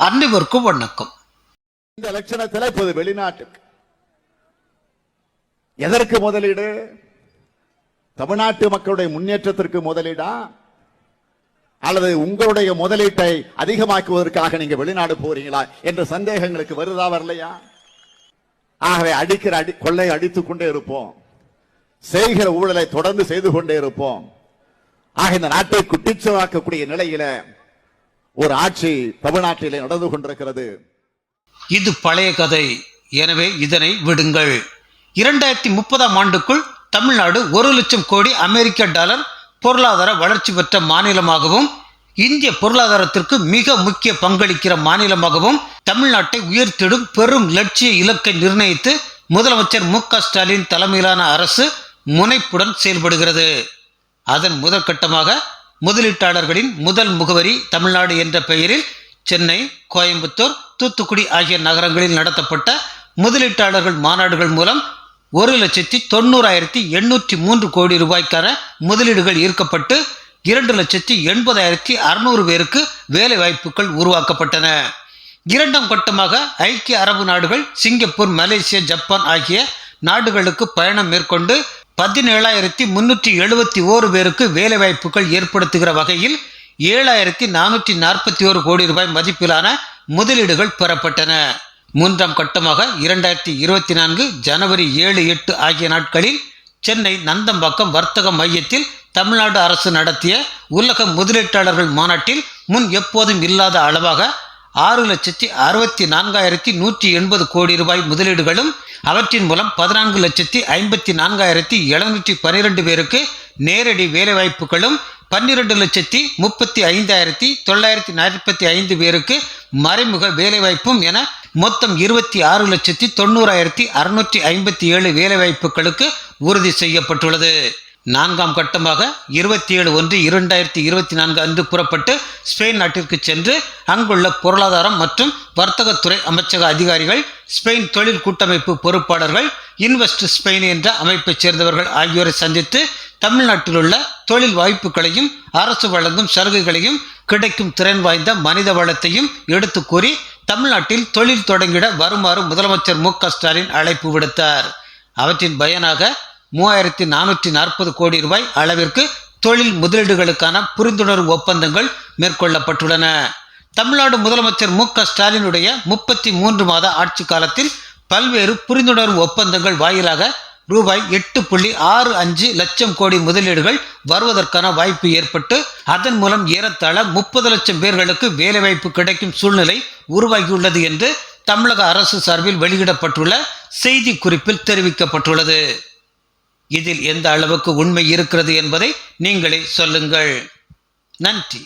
அனைவருக்கும் வணக்கம். இந்த லட்சணத்தில் இப்போது வெளிநாட்டுக்கு. எதற்கு முதலீடு? தமிழ்நாட்டு மக்களுடைய முன்னேற்றத்திற்கு முதலீடா? அல்லது உங்களுடைய முதலீட்டை அதிகமாக்குவதற்காக நீங்க வெளிநாடு போறீங்களா? என்ற சந்தேகங்களுக்கு வருதா வரலையா? ஆகவே அடிக்கிற அடி கொள்ளை அடித்துக் கொண்டே இருப்போம். செய்கிற ஊழலை தொடர்ந்து செய்து கொண்டே இருப்போம். ஆக இந்த நாட்டை குட்டிச்சவாக்கக்கூடிய நிலையில ஒரு ஆட்சி தமிழ்நாட்டிலே நடந்து கொண்டிருக்கிறது. இது பழைய கதை. எனவே இதனை விடுங்கள். இரண்டாயிரத்தி முப்பதாம் ஆண்டுக்குள் தமிழ்நாடு ஒரு லட்சம் கோடி அமெரிக்க டாலர் பொருளாதார வளர்ச்சி பெற்ற மாநிலமாகவும் இந்திய பொருளாதாரத்திற்கு மிக முக்கிய பங்களிக்கிற மாநிலமாகவும் தமிழ்நாட்டை உயர்த்திடும் பெரும் லட்சிய இலக்கை நிர்ணயித்து முதலமைச்சர் மு க ஸ்டாலின் தலைமையிலான அரசு முனைப்புடன் செயல்படுகிறது. அதன் முதற்கட்டமாக முதலீட்டாளர்களின் முதல் முகவரி தமிழ்நாடு என்ற பெயரில் சென்னை கோயம்புத்தூர் தூத்துக்குடி ஆகிய நகரங்களில் நடத்தப்பட்ட முதலீட்டாளர்கள் மாநாடுகள் மூலம் ஒரு லட்சத்தி தொண்ணூறாயிரத்தி எண்ணூற்றி மூன்று கோடி ரூபாய்க்கான முதலீடுகள் ஈர்க்கப்பட்டு இரண்டு லட்சத்தி எண்பதாயிரத்தி அறுநூறு பேருக்கு வேலை வாய்ப்புகள் உருவாக்கப்பட்டன. இரண்டாம் கட்டமாக ஐக்கிய அரபு நாடுகள் சிங்கப்பூர் மலேசியா ஜப்பான் ஆகிய நாடுகளுக்கு பயணம் மேற்கொண்டு பதினேழாயிரத்தி முன்னூற்றி எழுபத்தி ஓரு பேருக்கு வேலைவாய்ப்புகள் ஏற்படுத்துகிற வகையில் ஏழாயிரத்தி நானூற்றி நாற்பத்தி ஓரு கோடி ரூபாய் மதிப்பிலான முதலீடுகள் பெறப்பட்டன. மூன்றாம் கட்டமாக இரண்டாயிரத்தி இருபத்தி நான்கு ஜனவரி ஏழு எட்டு ஆகிய நாட்களில் சென்னை நந்தம்பாக்கம் வர்த்தக மையத்தில் தமிழ்நாடு அரசு நடத்திய உலக முதலீட்டாளர்கள் மாநாட்டில் முன் எப்போதும் இல்லாத அளவாக ஆறு லட்சத்தி அறுபத்தி நான்காயிரத்தி நூற்றி எண்பது கோடி ரூபாய் முதலீடுகளும் அவற்றின் மூலம் பதினான்கு லட்சத்தி ஐம்பத்தி நான்காயிரத்தி எழுநூற்றி பன்னிரெண்டு பேருக்கு நேரடி வேலைவாய்ப்புகளும் பன்னிரெண்டு லட்சத்தி முப்பத்தி ஐந்தாயிரத்தி தொள்ளாயிரத்தி நாற்பத்தி ஐந்து பேருக்கு மறைமுக வேலைவாய்ப்பும் என மொத்தம் இருபத்தி ஆறு லட்சத்தி தொண்ணூறாயிரத்தி அறுநூற்றி ஐம்பத்தி ஏழு வேலைவாய்ப்புகளுக்கு உறுதி செய்யப்பட்டுள்ளது. நான்காம் கட்டமாக இருபத்தி ஏழு ஒன்று இரண்டாயிரத்தி இருபத்தி நான்கு அன்று புறப்பட்டு ஸ்பெயின் நாட்டிற்கு சென்று அங்குள்ள பொருளாதாரம் மற்றும் வர்த்தகத்துறை அமைச்சக அதிகாரிகள் ஸ்பெயின் தொழில் கூட்டமைப்பு பொறுப்பாளர்கள் இன்வெஸ்ட் ஸ்பெயின் என்ற அமைப்பைச் சேர்ந்தவர்கள் ஆகியோரை சந்தித்து தமிழ்நாட்டில் உள்ள தொழில் வாய்ப்புகளையும் அரசு வழங்கும் சலுகைகளையும் கிடைக்கும் திறன் வாய்ந்த மனித வளத்தையும் எடுத்து கூறி தமிழ்நாட்டில் தொழில் தொடங்கிட வருமாறு முதலமைச்சர் மு க ஸ்டாலின் அழைப்பு விடுத்தார். அவற்றின் பயனாக மூவாயிரத்தி நானூற்றி நாற்பது கோடி ரூபாய் அளவிற்கு தொழில் முதலீடுகளுக்கான புரிந்துணர்வு ஒப்பந்தங்கள் மேற்கொள்ளப்பட்டுள்ளன. தமிழ்நாடு முதலமைச்சர் மு க ஸ்டாலினுடைய முப்பத்தி மூன்று மாத ஆட்சி காலத்தில் பல்வேறு புரிந்துணர்வு ஒப்பந்தங்கள் வாயிலாக ரூபாய் எட்டு புள்ளி ஆறு அஞ்சு லட்சம் கோடி முதலீடுகள் வருவதற்கான வாய்ப்பு ஏற்பட்டு அதன் மூலம் ஏறத்தாழ முப்பது லட்சம் பேர்களுக்கு வேலைவாய்ப்பு கிடைக்கும் சூழ்நிலை உருவாகியுள்ளது என்று தமிழக அரசு சார்பில் வெளியிடப்பட்டுள்ள செய்தி குறிப்பில் தெரிவிக்கப்பட்டுள்ளது. இதில் எந்த அளவுக்கு உண்மை இருக்கிறது என்பதை நீங்களே சொல்லுங்கள். நன்றி.